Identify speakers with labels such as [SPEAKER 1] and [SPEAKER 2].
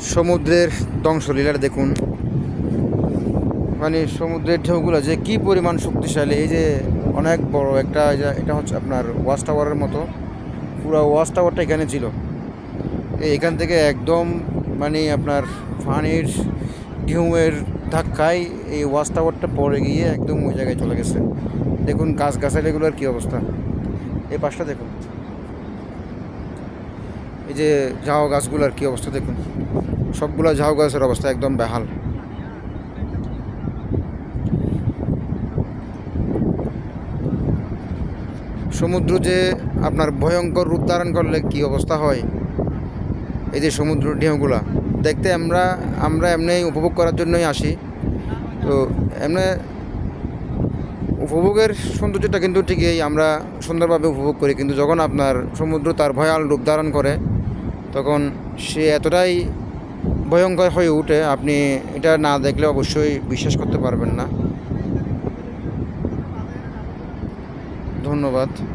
[SPEAKER 1] সমুদ্রের ধ্বংসলীলার দেখুন। মানে সমুদ্রের ঢেউগুলো যে কি পরিমাণ শক্তিশালী, এই যে অনেক বড় একটা এটা হচ্ছে আপনার ওয়াচ টাওয়ারের মতো। পুরো ওয়াচ টাওয়ারটা এখানে ছিল। এখান থেকে একদম মানে আপনার পানির ঢেউয়ের ধাক্কায় এই ওয়াচ টাওয়ারটা পড়ে গিয়ে একদম ওই জায়গায় চলে গেছে। দেখুন গাছ গাছালিগুলোর কী অবস্থা। এই পাশটা দেখুন। এই যে ঝাউ গাছগুলোর কী অবস্থা দেখুন। সবগুলো ঝাউ গাছের অবস্থা একদম বেহাল। সমুদ্র যে আপনার ভয়ঙ্কর রূপ ধারণ করলে কি অবস্থা হয়? এই যে সমুদ্র ঢেউগুলা। দেখতে আমরা আমরা এমনি উপভোগ করার জন্যই আসি। তো এমনি উপভোগের সৌন্দর্যটা কিন্তু ঠিকই আমরা সুন্দরভাবে উপভোগ করি। কিন্তু যখন আপনার সমুদ্র তার ভয়াল রূপ ধারণ করে তখন সে এতটাই ভয়ঙ্কর হয়ে উঠে, আপনি এটা না দেখলে অবশ্যই বিশ্বাস করতে পারবেন না। ধন্যবাদ।